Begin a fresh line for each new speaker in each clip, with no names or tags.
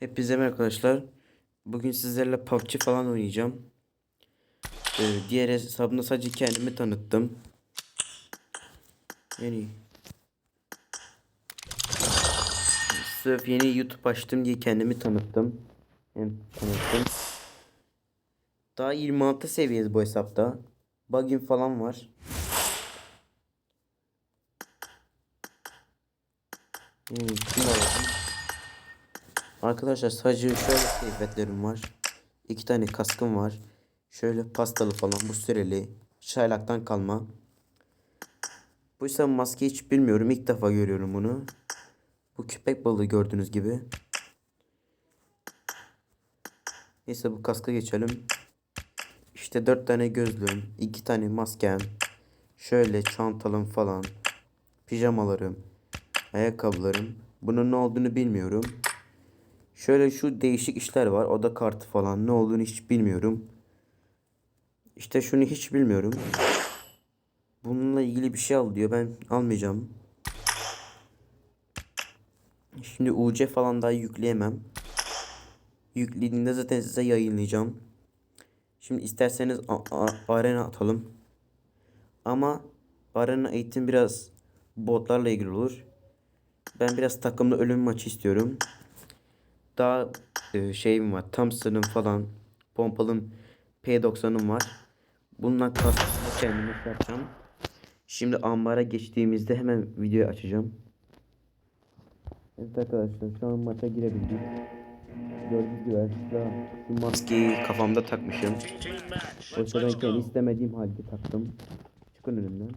Hepinize merhaba arkadaşlar. Bugün sizlerle PUBG falan oynayacağım. Ee, diğer hesabımda sadece kendimi tanıttım. Yani sırf yeni YouTube açtım diye kendimi tanıttım. Yani tanıttım. Daha 26 seviyesi bu hesapta. Bug'im falan var. Yani şunu alalım. Arkadaşlar sadece şöyle kıyafetlerim var. İki tane kaskım var. Şöyle pastalı falan bu süreli. Çaylaktan kalma. Bu ise maske hiç bilmiyorum. İlk defa görüyorum bunu. Bu köpek balığı gördüğünüz gibi. Neyse bu kaska geçelim. İşte dört tane gözlüğüm. iki tane maskem. Şöyle çantalım falan. Pijamalarım. Ayakkabılarım. Bunun ne olduğunu bilmiyorum. Şöyle şu değişik işler var. Oda kartı falan ne olduğunu hiç bilmiyorum. İşte şunu hiç bilmiyorum. Bununla ilgili bir şey al diyor. Ben almayacağım. Şimdi UC falan daha yükleyemem. Yüklediğinde zaten size yayınlayacağım. Şimdi isterseniz arena atalım. Ama arena eğitim biraz botlarla ilgili olur. Ben biraz takımda ölüm maçı istiyorum daha e, şeyim var. Thompson'ım falan. Pompalım P90'ım var. Bununla kastımda kendime şey yapacağım. Şimdi ambara geçtiğimizde hemen videoyu açacağım. Evet arkadaşlar şu an maça girebildik. Gördüğünüz gibi aslında şu maskeyi kafamda takmışım. Oysa istemediğim halde taktım. Çıkın önümden.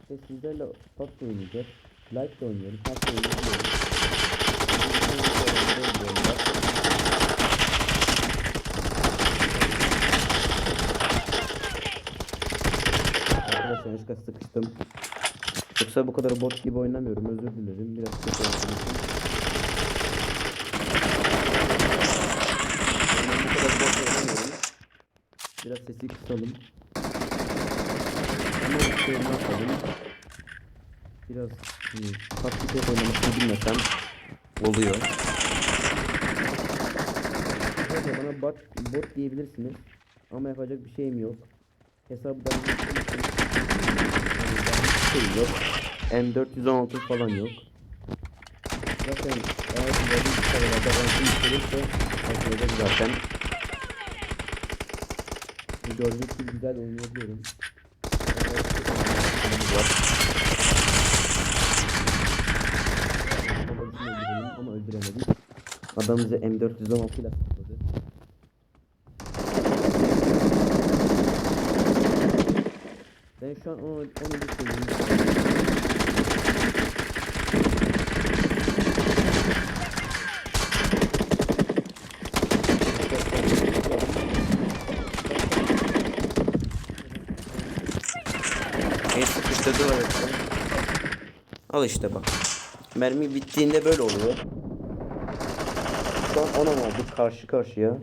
İşte sizlerle PUBG oynayacağız. Like de oynuyoruz. PUBG oynuyoruz. Arkadaşlar yanlışlıkla sıkıştım. Yoksa bu kadar bot gibi oynamıyorum. Özür dilerim. Biraz kötü oynadım. Ben bu kadar bot oynamıyorum. Biraz sesi kısalım. Ama şey ne yapalım? Biraz hmm, taktik oynamasını bilmesem oluyor. Arkadaşlar bana bot, bot diyebilirsiniz. Ama yapacak bir şeyim yok. Hesabı ben şey yok. M416 falan yok. Zaten eğer böyle bir sayılarda rankım yükselirse açılacak zaten. Gördüğünüz gibi güzel oynayabiliyorum. Var. öldürelim ama öldüremedik. Adam bize M416 ile sapladı. Ben şu an onu, onu bir söyleyeyim. En sıkıştırdılar. Al işte bak. Mermi bittiğinde böyle oluyor. Şu 10 olduk karşı karşıya.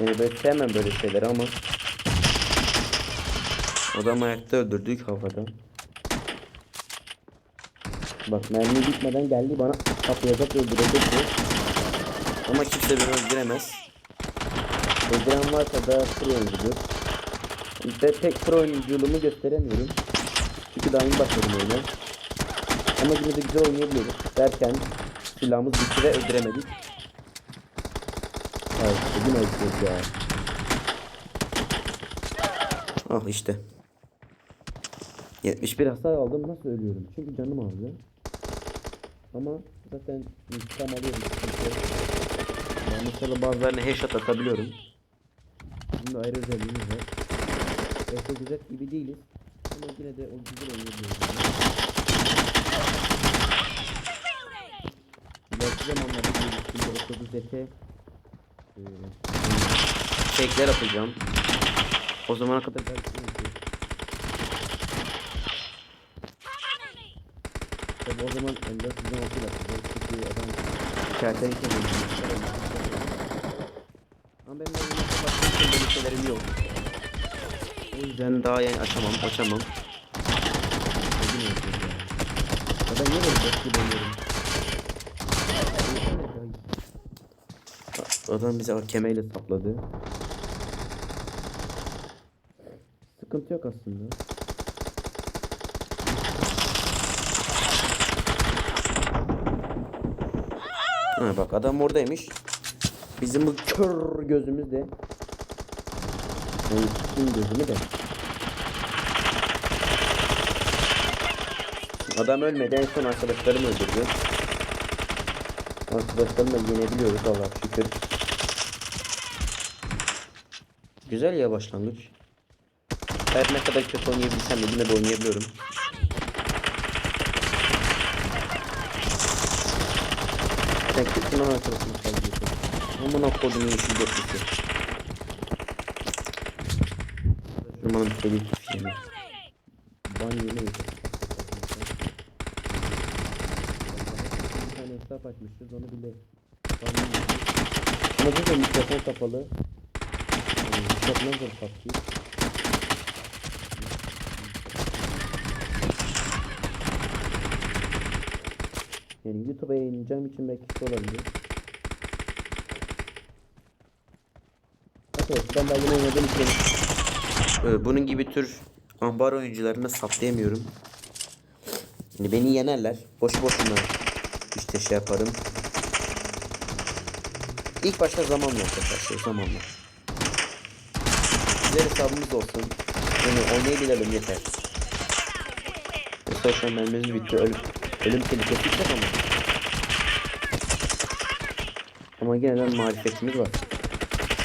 Yani ben sevmem böyle şeyleri ama. Adam ayakta öldürdük havada. Bak mermi bitmeden geldi bana kaplayacak öldürecek bu. Ama kimse beni öldüremez. Öldüren varsa da pro oyuncudur. Ve pek pro oyunculuğumu gösteremiyorum. Çünkü daha yeni başladım oyuna. Ama yine de güzel oynayabiliyoruz. Derken silahımız bitti ve öldüremedik. Evet, bugün öldürdük ya. Ah işte. 71 hasar aldım nasıl ölüyorum? Çünkü canım aldı. Ama zaten intikam alıyorum. Ben mesela bazılarına headshot atabiliyorum. Bunun ayrı özelliğimiz var. Efe güzel gibi değiliz. Ama yine de o güzel oynayabiliyoruz. İleriki zamanlarda geliştiğinde 30 Z'te e, tekler atacağım. O zamana kadar belki. Tabi o zaman elde sizden okul atacağız. Çünkü adam şartları için Ama benim oyunu kapattığım için böyle şeylerim yok. O yüzden daha yani açamam, açamam. Ben niye böyle bok gibi Adam bize kemeyle sapladı. Sıkıntı yok aslında. Ha bak adam oradaymış. Bizim bu kör gözümüz de. Yani kim gözümü de. Adam ölmedi en son arkadaşlarım öldürdü. Arkadaşlarımla yenebiliyoruz Allah şükür. Güzel ya başlangıç. Her ne kadar kötü oynayabilsem de yine de oynayabiliyorum. Sen kimsin lan arkadaşını sallıyorsun? Aman akkodum yeşil dörtlüsü. Şurmanın deli kişiyim. Ban yemeyiz. Bir tane hesap açmışız onu bile. Ama bu da mikrofon kapalı. Nasıl patlıyor? Yani YouTube'a yayınlayacağım için belki şey olabilir. Evet ben daha yeni oynadığım için Ee, bunun gibi tür ambar oyuncularını saplayamıyorum. Yani beni yenerler. Boş boşuna işte şey yaparım. İlk başta zamanla arkadaşlar zamanla. Güzel hesabımız olsun. Yani oynayabilelim yeter. Mesela şu an mermimiz bitti. Ölüm, ölüm tehlikesi yok ama. Ama gene de marifetimiz var.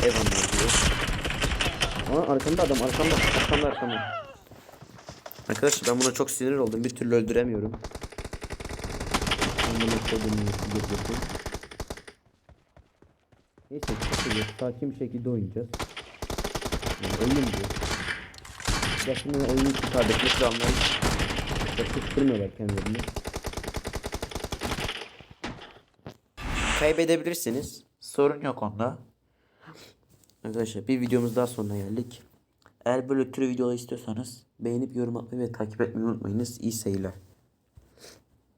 Eyvallah diyor. Aa arkamda adam arkamda arkamda arkamda. Arkadaşlar ben buna çok sinir oldum. Bir türlü öldüremiyorum. Neyse. Sakin bir şekilde oynayacağız. Yani oyun diyor. Gerçekten oyunu için kaybetmek planları yakıştırmıyorlar kendilerini. Kaybedebilirsiniz. Sorun yok onda. Arkadaşlar bir videomuz daha sonuna geldik. Eğer böyle tür videolar istiyorsanız beğenip yorum atmayı ve takip etmeyi unutmayınız. İyi seyirler.